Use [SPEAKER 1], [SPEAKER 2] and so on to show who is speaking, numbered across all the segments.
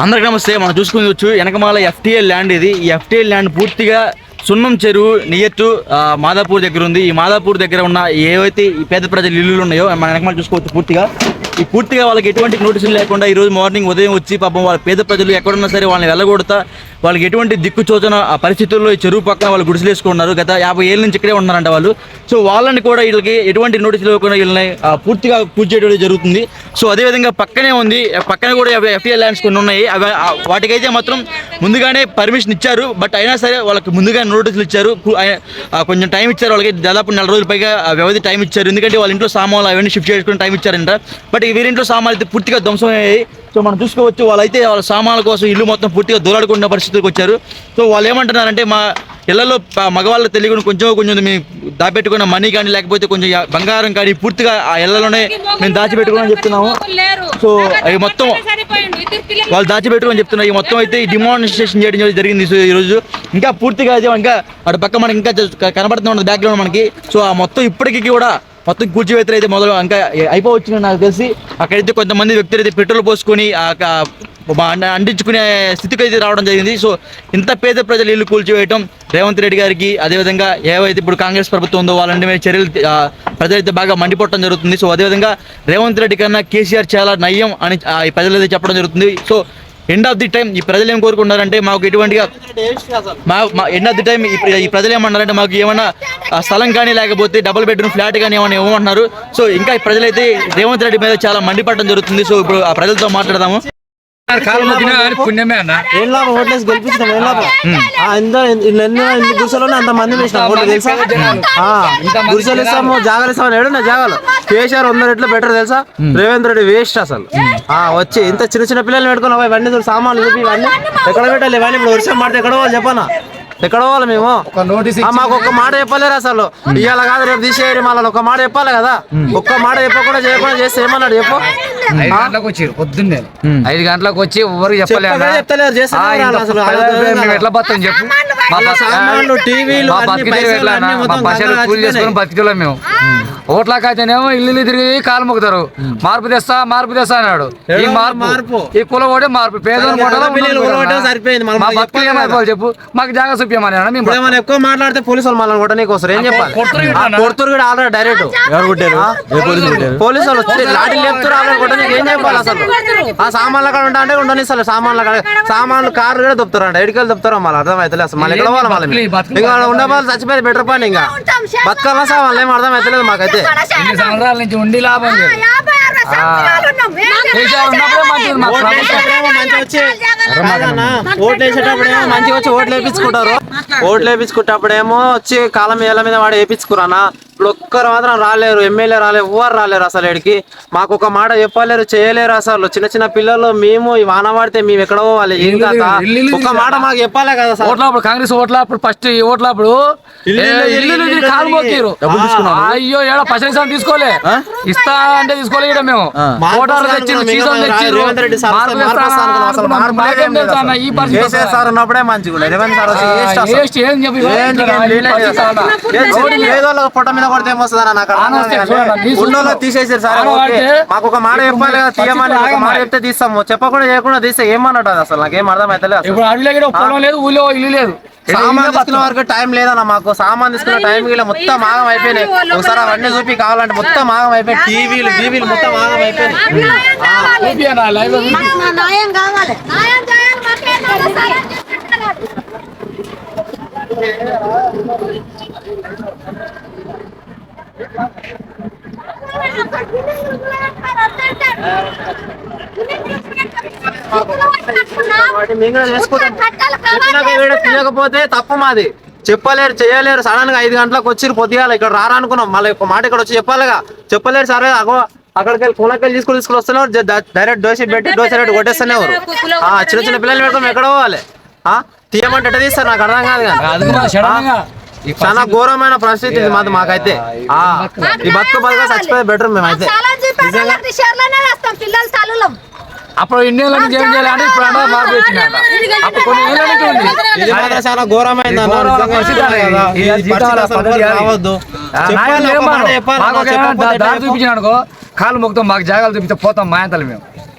[SPEAKER 1] అందరికి నమస్తే మనం చూసుకోవచ్చు వెనకమాల ఎఫ్టీఎల్ ల్యాండ్ ఇది. ఈ ఎఫ్టీఎల్ ల్యాండ్ పూర్తిగా సున్నం చెరువు నియర్ టు మాదాపూర్ దగ్గర ఉంది. ఈ మాదాపూర్ దగ్గర ఉన్న ఏవైతే ఈ పేద ప్రజలు ఇల్లులు ఉన్నాయో మన వెనకమాల చూసుకోవచ్చు పూర్తిగా. ఈ పూర్తిగా వాళ్ళకి ఎటువంటి నోటీసులు లేకుండా ఈ రోజు మార్నింగ్ ఉదయం వచ్చి పాపం వాళ్ళ పేద ప్రజలు ఎక్కడున్నా సరే వాళ్ళని వెళ్ళగొడతా వాళ్ళకి ఎటువంటి దిక్కు చోచన ఆ పరిస్థితుల్లో ఈ చెరువు పక్కన వాళ్ళు గుడిసెలేసుకున్నారు. గత యాభై ఏళ్ళ నుంచి ఇక్కడే ఉన్నారంట వాళ్ళు. సో వాళ్ళని కూడా వీళ్ళకి ఎటువంటి నోటీసులు ఇవ్వకుండా వీళ్ళని పూర్తిగా పూజ చేయడం జరుగుతుంది. సో అదేవిధంగా పక్కనే ఉంది పక్కన కూడా ఎఫ్ఐఆర్ ల్యాండ్స్ కొన్ని ఉన్నాయి. అవి వాటికైతే మాత్రం ముందుగానే పర్మిషన్ ఇచ్చారు. బట్ అయినా సరే వాళ్ళకి ముందుగా నోటీసులు ఇచ్చారు. కొంచెం టైం ఇచ్చారు వాళ్ళకి. దాదాపు నెల రోజుల పైగా వ్యవధి టైం ఇచ్చారు. ఎందుకంటే వాళ్ళ ఇంట్లో సామాన్లు అవన్నీ షిఫ్ట్ చేసుకుని టైం ఇచ్చారంట. బట్ వీరింట్లో సామాన్లు అయితే పూర్తిగా ధ్వంసం అయ్యాయి. సో మనం చూసుకోవచ్చు వాళ్ళైతే వాళ్ళ సామాన్ల కోసం ఇల్లు మొత్తం పూర్తిగా దూరాడుకున్న పరిస్థితికి వచ్చారు. సో వాళ్ళు ఏమంటున్నారంటే మా ఇళ్ళలో మగవాళ్ళ తెలియకుండా కొంచెం కొంచెం మేము దాపెట్టుకున్న మనీ కానీ లేకపోతే కొంచెం బంగారం కానీ పూర్తిగా ఆ ఇళ్ళలోనే మేము దాచిపెట్టుకుని చెప్తున్నాము. సో అవి మొత్తం వాళ్ళు దాచిపెట్టుకొని చెప్తున్నారు. ఈ మొత్తం అయితే ఈ డిమాన్స్ట్రేషన్ చేయడం జరిగింది ఈ రోజు. ఇంకా పూర్తిగా అయితే ఇంకా అటు పక్క మనకి ఇంకా జస్ట్ కనబడుతుంది బ్యాక్గ్రౌండ్ మనకి. సో ఆ మొత్తం ఇప్పటికీ కూడా మొత్తం కూల్చివేతలు అయితే మొదలు ఇంకా అయిపోవచ్చు నాకు తెలిసి. అక్కడైతే కొంతమంది వ్యక్తులు అయితే పెట్రోల్ పోసుకొని ఆ మా అంటించుకునే స్థితికి అయితే రావడం జరిగింది. సో ఇంత పేద ప్రజలు ఇల్లు కూల్చివేయటం రేవంత్ రెడ్డి గారికి అదేవిధంగా ఏవైతే ఇప్పుడు కాంగ్రెస్ ప్రభుత్వం ఉందో వాళ్ళంటి మీద చర్యలు ప్రజలైతే బాగా మండిపోవడం జరుగుతుంది. సో అదేవిధంగా రేవంత్ రెడ్డి కన్నా కేసీఆర్ చాలా నయ్యం అని ఆ, ప్రజలైతే చెప్పడం జరుగుతుంది. So end of the time ఈ ప్రజలు ఏం కోరుకుంటున్నారంటే మాకు ఎటువంటిగా మా ఎండ్ ఆఫ్ ది టైం ఈ ప్ర- ఈ ప్రజలు ఏమన్నారంటే మాకు ఏమన్నా స్థలం కానీ లేకపోతే డబుల్ బెడ్రూమ్ ఫ్లాట్ కానీ ఏమైనా ఇవ్వమంటున్నారు సో ఇంకా ఈ ప్రజలైతే రేవంత్ రెడ్డి మీద చాలా మండిపడడం జరుగుతుంది. సో ఇప్పుడు ఆ ప్రజలతో మాట్లాడదాము.
[SPEAKER 2] పుణ్యమే అన్న.
[SPEAKER 3] ఏం లాభం? ఓట్లేసి గెలిపించడం ఏం లాభం? ఎన్ని గుడిసెలు అంత మంది వేసినాం ఓట్లు తెలుసా? ఆ, గుడిసెలు ఇస్తాము జాగాలు ఇస్తామని ఏడున్నా జాగాలు. కేసీఆర్ వంద రెట్లు బెటర్ తెలుసా? రేవేంద్ర రెడ్డి వేస్ట్ అసలు. ఆ వచ్చి ఇంత చిన్న చిన్న పిల్లలు పెట్టుకుని అవి ఇవన్నీ చూడు సామాన్లు ఇవన్నీ. ఎక్కడ పెట్టాలి ఇవన్నీ? ఇప్పుడు వర్షం పడితే ఎక్కడ పోవాలి చెప్పనా? ఎక్కడ పోవాలి మేము? మాకు ఒక్క మాట చెప్పలేరు అసలు. ఇవాళ కాదు రేపు తీసేయరు మళ్ళీ ఒక మాట చెప్పాలి కదా? ఒక్క మాట చెప్పకుండా చేయకుండా చేస్తే ఏమన్నాడు చెప్పు?
[SPEAKER 2] ఐదు గంటలకు వచ్చారు పొద్దున్నే ఐదు గంటలకు వచ్చి ఎవరు చెప్పలే అన్న.
[SPEAKER 3] చెప్పగా చెప్తలేరు, చేస్తున్నారు
[SPEAKER 2] ఆ, ఇంత
[SPEAKER 3] అసలు.
[SPEAKER 2] పది
[SPEAKER 3] అలా
[SPEAKER 2] రోజులు మేము ఎట్లా బతాం చెప్పు మా
[SPEAKER 3] వాళ్ళ
[SPEAKER 2] బతు-
[SPEAKER 3] సామాన్లు, టీవీలు,
[SPEAKER 2] మా
[SPEAKER 3] అన్ని
[SPEAKER 2] బతికితే
[SPEAKER 3] పైసలు
[SPEAKER 2] ఎట్లా అన్న?
[SPEAKER 3] అన్ని
[SPEAKER 2] మా
[SPEAKER 3] మొత్తం
[SPEAKER 2] పైసలు
[SPEAKER 3] గంగలో
[SPEAKER 2] కూలి చేసుకుని. బతికిలోం మేము ఓట్లకైతేనేమో ఇల్లు తిరిగి కాలు మొక్కుతారు. మార్పు తెస్తా మార్పు తెస్తా అన్నాడు. ఈ మార్పు?
[SPEAKER 3] మార్పు.
[SPEAKER 2] ఈ కుల ఒకటే మార్పు. పేదలు
[SPEAKER 3] మాకు
[SPEAKER 2] చెప్పు? మాకు జాగా చూపించమని
[SPEAKER 3] ఎక్కువ మాట్లాడితే పోలీసు వాళ్ళు మళ్ళీ కొట్టనీకి వస్తారు. ఏం చెప్పాలి?
[SPEAKER 2] కొడుతురు కూడా
[SPEAKER 3] ఆల్రెడీ డైరెక్ట్.
[SPEAKER 1] ఎవరు కొట్టారు? ఏ పోలీసులు కొట్టారు?
[SPEAKER 3] పోలీసు వాళ్ళు వచ్చి లేపుతారు ఆల్రెడీ ఏం చెప్పాలి అసలు? ఆ సామాన్ల కాడ ఉంటా అంటే ఉండనిస్తారు సామాన్ల కాడ సామాన్లు కార్లు కూడా దొప్పుతారు అంట. ఎడికెళ్ళి దొప్పుతారో మళ్ళీ అర్థమైతలేదు అసలు. మళ్ళీ ఎక్కడ పోవాలి మళ్ళీ ఇంకా ఉండే వాళ్ళు చచ్చిపోయింది బెటర్ పని ఇంకా. బతకాలా సామాన్లు ఏం అర్థమైతలేదు మాకైతే.
[SPEAKER 2] ఇన్ని సంవత్సరాల నుంచి ఉండి లాభం లేదు. కేసీఆర్ ఉన్నప్పుడే మంచిది మా
[SPEAKER 3] ఓట్లు మంచిగా వచ్చి ఓట్లు వేపించుకుంటారు. ఓట్లు వేపించుకుంటప్పుడేమో వచ్చి కాలం ఏళ్ళ మీద వాడు వేపించుకురానా? ఇప్పుడు ఒక్కరు మాత్రం రాలేరు ఎమ్మెల్యే రాలేరు ఎవరు రాలేరు అసలు ఇక్కడికి మాకు ఒక మాట చెప్పలేరు చేయలేరు అసలు. చిన్న చిన్న పిల్లలు మేము ఈ వాన పడితే మేము ఎక్కడ పోవాలి? ఏం కాక ఒక మాట మాకు చెప్పాలే కదా సార్.
[SPEAKER 2] ఓట్లప్పుడు కాంగ్రెస్ ఓట్లప్పుడు ఫస్ట్ ఈ ఓట్లప్పుడు? అయ్యో ఏడా పైసలు తీసుకోలే? ఇస్తా అంటే తీసుకోలే మేము.
[SPEAKER 3] సార్ సార్ ఉన్నప్పుడే మంచిగా రేవంత్ సార్
[SPEAKER 2] ఏం చెప్పి
[SPEAKER 3] పొట్ట మీద కొడితే ఏమొస్తుందన్న నాకు. ఉన్నోళ్ళకి తీసేసారు సార్ మాకు ఒక మాట చెప్పాలి కదా తీయమని ఒక మాట. చెప్తే తీస్తాము. చెప్పకుండా చేయకుండా తీస్తే ఏమన్నట్టు అది అసలు? నాకేం అర్థం అయితే అసలు.
[SPEAKER 2] ఇప్పుడు అడవిలో కూడా పొలం లేదు ఊళ్ళో ఇల్లు లేదు.
[SPEAKER 3] సామాన్ తీసుకునే వరకు టైం లేదన్న మాకు. సామాన్ తీసుకునే టైం గిట్ల మొత్తం ఆగం అయిపోయినాయి. ఒకసారి అవన్నీ చూపి కావాలంటే మొత్తం ఆగం అయిపోయి టీవీలు టీవీలు మొత్తం ఆగం అయిపోయినాయి. తీయకపోతే తప్పు మాది. చెప్పలేరు చేయలేరు. సడన్గా ఐదు గంటలకు వచ్చి పొద్దుగాల. ఇక్కడ రారా అనుకున్నాం. మళ్ళీ ఒక మాట ఇక్కడ వచ్చి చెప్పాలిగా. చెప్పలేరు సరే. అగో అక్కడికి వెళ్ళి కొనకెళ్ళి తీసుకుని తీసుకుని వస్తున్నారు. డైరెక్ట్ దోశ పెట్టి దోశ రేటు కొట్టేస్తూనే ఎవరు ఆ, చిన్న చిన్న పిల్లలు పెట్టుకుని ఎక్కడ పోవాలి? ఆ తీయమంటే తీస్తారు? నాకు అర్థం కాదు చాలా ఘోరమైన పరిస్థితి ఇది మాది మాకైతే ఆ, ఈ బతుకు బతుక చచ్చిపోతే బెటర్ మేమైతే
[SPEAKER 4] చాలా చెప్పారు అలాంటి షేర్లోనే వేస్తాం పిల్లల తల్లులం
[SPEAKER 2] అప్పుడు నుంచి ఏం చేయాలంటే ఇప్పుడు అంటే మార్పు అప్పుడు కొన్ని ఏళ్ళ నుంచి ఉంది
[SPEAKER 3] చాలా.
[SPEAKER 2] ఘోరమైన.
[SPEAKER 3] రావద్దు. చెప్పాలి? చెప్పాలి,
[SPEAKER 2] మాకు ఒక
[SPEAKER 3] చెప్పకపోతే
[SPEAKER 2] ఏమైనా దా-
[SPEAKER 3] ఎట్లా
[SPEAKER 2] దారి
[SPEAKER 3] చెప్పు?
[SPEAKER 2] చూపించాను అనుకో కాలు మొక్కుతాం మాకు జాగాలు చూపిస్తే పోతాం మాయంతలు మేము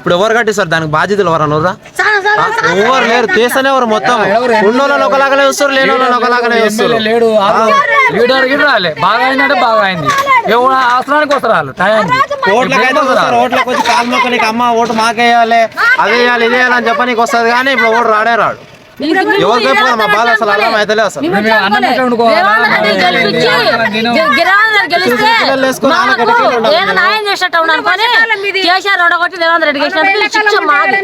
[SPEAKER 3] ఇప్పుడు ఎవరు కట్టిస్తారు దానికి బాధ్యతలు ఎవరు అనరా ఎవరు లేరు? తీస్తేనే ఎవరు మొత్తం? ఉన్నోళ్ళని ఒకలాగానే చూస్తారు లేని వాళ్ళని ఒకలాగానే చూస్తారు.
[SPEAKER 2] లేడు? లీడర్ గిడ రాలే. బాగా అయిందంటే బాగా అయింది. ఎవరు అవసరానికి వస్తారు వాళ్ళు? టయానికి
[SPEAKER 3] ఓట్లకైతే వస్తారు. ఓట్లకు వచ్చి కాలు మొక్కనికి అమ్మ ఓటు మాకేయాలి అదే వేయాలి ఇదే అని చెప్పనీకి వస్తుంది కానీ ఇప్పుడు ఓటు రాడే రాడు. ఎవరికి అయిపోతుంది మా బాధ అసలు. అయితే అసలు
[SPEAKER 5] చేసినట్టు కేసీఆర్ రేవంత్ రెడ్డి శిక్ష మాది.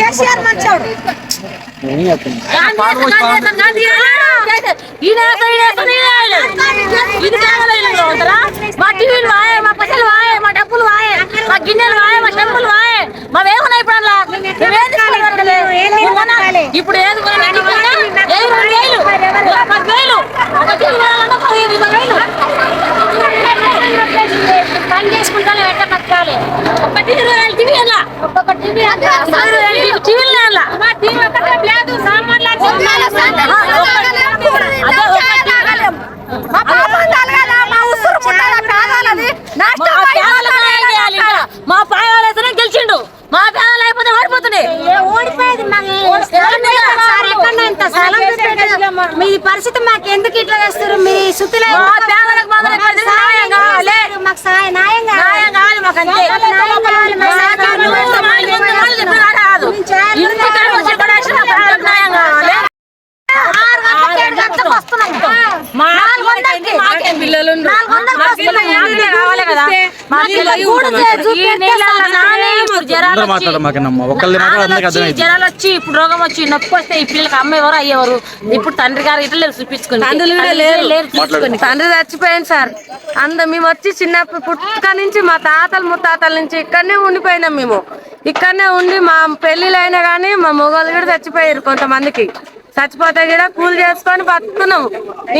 [SPEAKER 4] కేసీఆర్ మంచోడు.
[SPEAKER 5] ఈయన. ఇది ఉంటారా? మా టీవీలు వాయే మా పైసలు వాయే మా డబ్బులు వాయే మా గిన్నెలు వాయే మా చెంపులు వాయే మా వేగున్నాయి ఇప్పుడు అలా? ఇప్పుడు ఏది పని చేసుకుంటానే వెంట బతకాలి ఒక్క టీవీ కొనాలి, టీవీ ఎలా ఒక్కొక్క టీవీ టీవీలు ఎలా మా టీవీ ఒక్కటే లేదు సామాన్లు
[SPEAKER 4] వందేళ్ళ సందడి
[SPEAKER 5] అదే
[SPEAKER 4] మా పాపం తలగాల, మా ఉసురు ముట్టాల పేదలది.
[SPEAKER 5] మా అయితేనే గెలిచిండు. మా పేదలు అయిపోతే ఓడిపోతుంది
[SPEAKER 4] మీ పరిస్థితి మాకు ఎందుకు ఇట్లా చేస్తారు మీ సుతులే
[SPEAKER 5] మా పేదలకు మాత్రం ఇక్కడ న్యాయం కావాలి.
[SPEAKER 4] మాకు సహాయం న్యాయం
[SPEAKER 5] న్యాయం కావాలి మాకు అంతే మా సాకారులు ఎంత మంది ఎంత మంది చెప్పినా కాదు ఇంటి కాడికి వచ్చి ఇక్కడ వచ్చి మా పేదలకు న్యాయం కావాలి
[SPEAKER 4] ఆరు గంటలకు ఏడు గంటలకు వస్తున్నాం
[SPEAKER 5] మా నాలుగు మాకేం పిల్లలు
[SPEAKER 4] నాలుగు వందలకు వస్తున్నాం.
[SPEAKER 5] కావాలి కదా మా పిల్లలు
[SPEAKER 4] గూడు చే-
[SPEAKER 5] ఈ నీళ్ళల్లో నానే ఇప్పుడు జ్వరాలు
[SPEAKER 1] అందరూ
[SPEAKER 5] వచ్చి
[SPEAKER 1] మాట్లాడడం మాకన్నమ్మ ఒకళ్ళది మాట్లాడ
[SPEAKER 5] జ్వరాలు
[SPEAKER 1] అందరికి
[SPEAKER 5] వచ్చి,
[SPEAKER 1] అర్థమైంది
[SPEAKER 5] జ్వరాలు వచ్చి ఇప్పుడు రోగం వచ్చి నొప్పి వస్తే ఈ పిల్లలకి అమ్మ ఎవరు అయ్యేవారు ఇప్పుడు తండ్రి గారు ఇట్లా లేరు చూపించుకుని.
[SPEAKER 6] తండ్రి చచ్చిపోయింది సార్. అంద మేము వచ్చి చిన్నప్పుడు పుట్టుక నుంచి మా తాతలు ముత్తాతల నుంచి ఇక్కడనే ఉండిపోయినాం మేము. ఇక్కడనే ఉండి మా పెళ్ళిళ్ళైనా కానీ మా మొగలు కూడా చచ్చిపోయారు కొంతమందికి. చచ్చిపోతే కూడా కూలి చేసుకొని బతుకున్నాం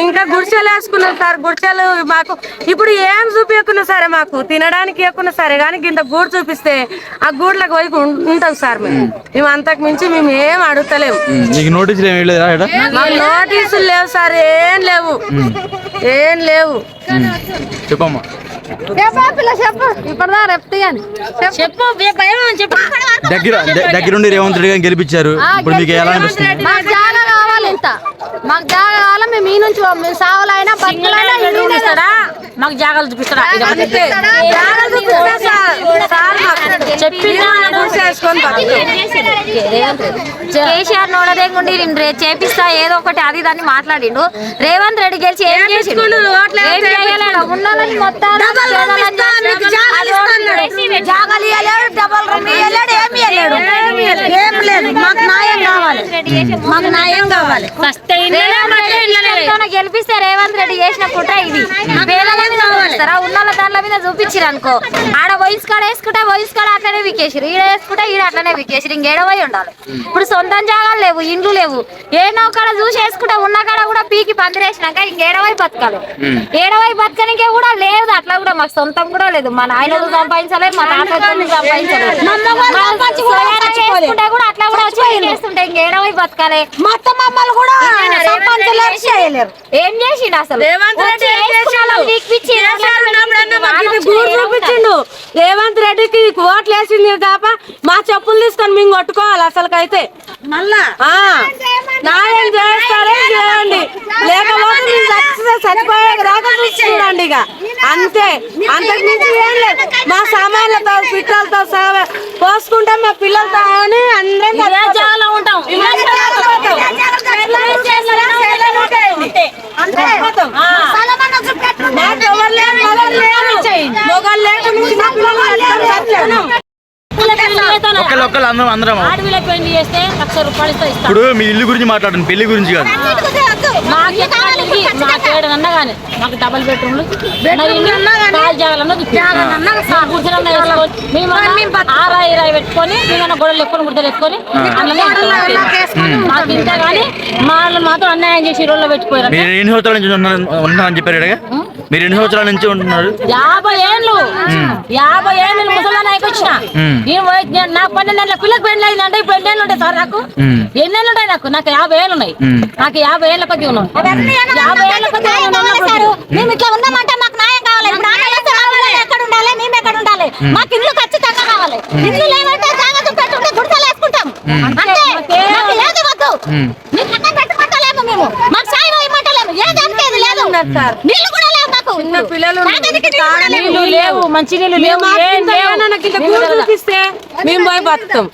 [SPEAKER 6] ఇంకా గుడిసెలు వేసుకున్నాం సార్. గుడిసెలు మాకు ఇప్పుడు ఏం చూపించకున్నా సరే మాకు తినడానికి ఇవ్వకున్నా సరే కానీ ఇంత గూడు చూపిస్తే ఆ గూడ్లకు పోయి ఉంటాం సార్ మేము. మేము. అంతకు మించి మేము ఏం అడుగుతలేము? మాకు నోటీసులు లేవు సార్. ఏం లేవు. ఏం లేవు.
[SPEAKER 1] చెప్పమ్మా.
[SPEAKER 4] చెప్పు
[SPEAKER 1] దగ్గర దగ్గరుండి రేవంత్ రెడ్డి గారిని గెలిపించారు. ఇప్పుడు మీకు ఎలా అనిపిస్తుంది?
[SPEAKER 4] మాకు జాగా కావాలి ఇంత మాకు జాగా కావాలి మేము ఈ నుంచి. మేము సావులైనా బతుకులైనా ఇల్లు
[SPEAKER 5] మాకు జాగాలు చూపిస్తాడా.
[SPEAKER 7] కేసీఆర్ నోడదేంగుండి చేపిస్తా ఏదో ఒకటి అది దాన్ని మాట్లాడిండు. రేవంత్ రెడ్డి గెలిచి ఏం చేయలేడు ఉన్నోళ్ళని మొత్తం
[SPEAKER 4] జాగాలు ఇవ్వలేడు డబల్ రూమ్ ఇవ్వలేడు ఏమి ఇవ్వలేడు ఏం లేదు మాకు న్యాయం కావాలి. మాకు న్యాయం కావాలి.
[SPEAKER 7] గెలిపిస్తే రేవంత్ రెడ్డి చేసిన కుట్ర ఇది. ఉన్నోళ్ళ దాంట్ల మీద చూపించిరు అనుకో. ఆడ వయసు కాడ వేసుకుంటే వయసు కాడ అట్లనే వికేసిరు ఈడ వేసుకుంటే ఈడ అట్లనే వికేసిరు ఇంకేడవై ఉండాలి. ఇప్పుడు సొంతం జాగాలు లేవు ఇండ్లు లేవు. ఏనో కాడ చూసి వేసుకుంటే ఉన్న కాడ కూడా పీకి పందిరేసినాక ఇంకేడవై బతకాలి. ఏడవై బతకనికే కూడా లేదు. అట్లా కూడా మాకు సొంతం కూడా లేదు. మా నాయన సంపాదించలేదు మా తాత సంపాదించలేదు చేసుకుంటే కూడా అట్లా కూడా వచ్చి చేస్తుంటే ఇంకేడవై బతకాలి.
[SPEAKER 4] మొత్తం మమ్మల్ని కూడా సంపాదించలేరు చేయలేరు.
[SPEAKER 7] ఏం చేసిండు అసలు?
[SPEAKER 6] రేవంత్ చూపించిండు. రెడ్డికి ఓట్లు వేసింది తప్ప మా చెప్పులు తీసుకొని మేము కొట్టుకోవాలి అసలుకైతే.
[SPEAKER 4] మళ్ళా?
[SPEAKER 6] ఆ, న్యాయం చేస్తారే చేయండి. లేకపోతే దాకా చూసి చూడండి ఇక. అంతే. అంతకు మించి ఏం లేదు. మా సామాన్లతో పిట్టలతో పోసుకుంటాం మా పిల్లలతో అని అందరం
[SPEAKER 5] ఉంటాం?
[SPEAKER 6] అందరం
[SPEAKER 1] అందరం.
[SPEAKER 5] ఆడవిల పెళ్ళి చేస్తే లక్ష రూపాయలు ఇస్తా ఇస్తాం.
[SPEAKER 1] ఇప్పుడు మీ ఇల్లు గురించి మాట్లాడండి పెళ్ళి గురించి కాదు.
[SPEAKER 5] మాకు మాకు ఏడనన్నా కానీ మాకు డబల్ బెడ్రూమ్లు ఆరా ఇరాయి పెట్టుకొని మేము గొడవలు ఎక్కుని గుడ్డలు ఎక్కుని. మాకు ఇంత కానీ వాళ్ళు మాత్రం అన్యాయం చేసి రోజుల్లో పెట్టిపోయారు
[SPEAKER 1] మీరు ఎన్ని సంవత్సరాల నుంచి ఉన్నా- ఉన్నారని చెప్పారు? మీరు ఎన్ని సంవత్సరాల నుంచి ఉంటున్నారు?
[SPEAKER 5] యాభై ఏళ్ళు. యాభై ఏళ్ళు ముసలాన్ని అయిపోయిన. నేను వయ- నేను నా పన్నెండు ఏళ్ళ పిల్లకి పెళ్ళి అయిందంటే ఇప్పుడు ఎన్ని ఏళ్ళు ఉంటాయి సార్ నాకు?
[SPEAKER 1] మ్మ్.
[SPEAKER 5] ఎన్ని ఏళ్ళు ఉంటాయి నాకు? నాకు యాభై ఏళ్ళు ఉన్నాయి. నాకు యాభై ఏళ్ళ యాభై ఏళ్ళ
[SPEAKER 7] కావాలి సార్. మేము ఇట్లా ఉన్నామంటే మాకు న్యాయం కావాలి. ఎక్కడ ఉండాలి? మేము ఎక్కడ ఉండాలి? మాకు ఇల్లు ఖచ్చితంగా కావాలి. ఇల్లు లేవంటే జాగ్రత్త పెట్టుకుంటే గుడిసెలు వేసుకుంటాం. మాకు ఏది వద్దు. అన్నం పెట్టుకుంటలేము మేము. మాకు సాయం ఇవ్వమంటలేము. ఏది అనుకేది లేదు. కూడా లేవు మాకు.
[SPEAKER 6] చిన్న పిల్లలు.
[SPEAKER 5] నీళ్ళు లేవు? మంచి నీళ్ళు లేవు. ఏం
[SPEAKER 6] మేము పోయి బతుకుతాం